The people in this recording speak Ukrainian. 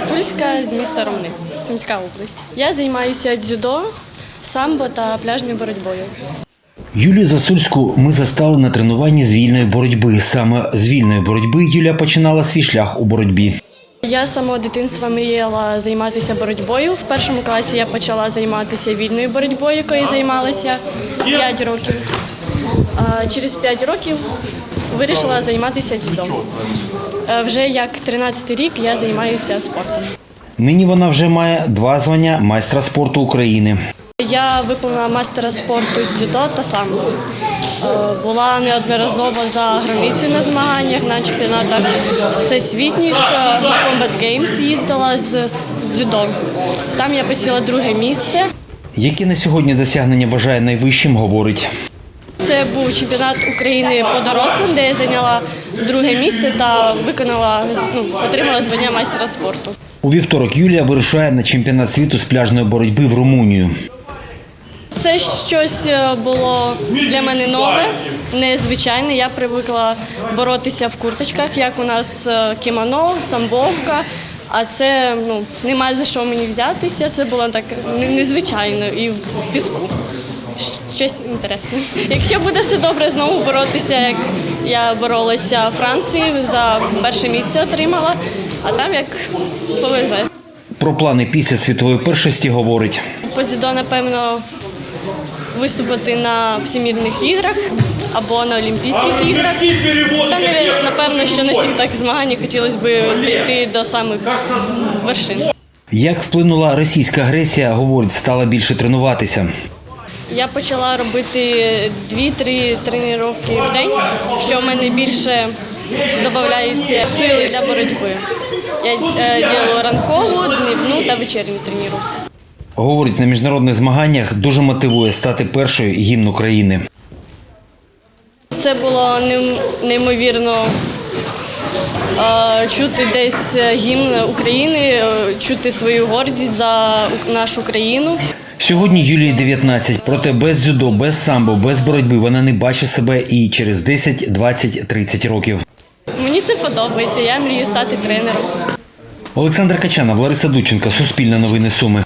Засульська з міста Ромни, Сумська область. Я займаюся дзюдо, самбо та пляжною боротьбою. Юлію Засульську ми застали на тренуванні з вільної боротьби. Саме з вільної боротьби Юлія починала свій шлях у боротьбі. Я з самого дитинства мріяла займатися боротьбою. В першому класі я почала займатися вільною боротьбою, якою займалася 5 років. А через 5 років вирішила займатися дзюдо. Е, Вже як 13 рік я займаюся спортом. Нині вона вже має два звання майстра спорту України. Я виповнила мастера спорту з дзюдо та самбо. Е, Була неодноразово за границею на змаганнях, на чемпіонатах всесвітніх. Е, На Combat Games їздила з дзюдо. Там я посіла друге місце. Які на сьогодні досягнення вважає найвищим, говорить. Це був чемпіонат України по дорослим, де я зайняла друге місце та виконала ну, отримала звання майстера спорту. У вівторок Юлія вирушає на чемпіонат світу з пляжної боротьби в Румунію. Це щось е, було для мене нове, незвичайне. Я привикла боротися в курточках, як у нас е, кімоно, самбовка. А це ну немає за що мені взятися. Це було так незвичайно і в піску. Щось інтересне. Якщо буде все добре, знову боротися, як я боролася в Франції, за перше місце отримала, а там як повезе. Про плани після світової першості говорить. По дзюдо, напевно, виступити на всемірних іграх або на Олімпійських іграх. Та напевно, що на всіх так змаганнях хотілося б дійти до самих вершин. Як вплинула російська агресія, говорить, стала більше тренуватися. Я почала робити 2-3 тренування в день, що в мене більше додається сили для боротьби. Я е, ділю ранкову, дневну та вечірню тренування. Говорить, на міжнародних змаганнях дуже мотивує стати першою гімн України. Це було неймовірно е, чути десь гімн України, е, чути свою гордість за нашу країну. Сьогодні Юлії 19, проте без дзюдо, без самбо, без боротьби вона не бачить себе і через 10, 20, 30 років. Мені це подобається. Я мрію стати тренером. Олександр Качанов, Лариса Дученко, Суспільне новини Суми.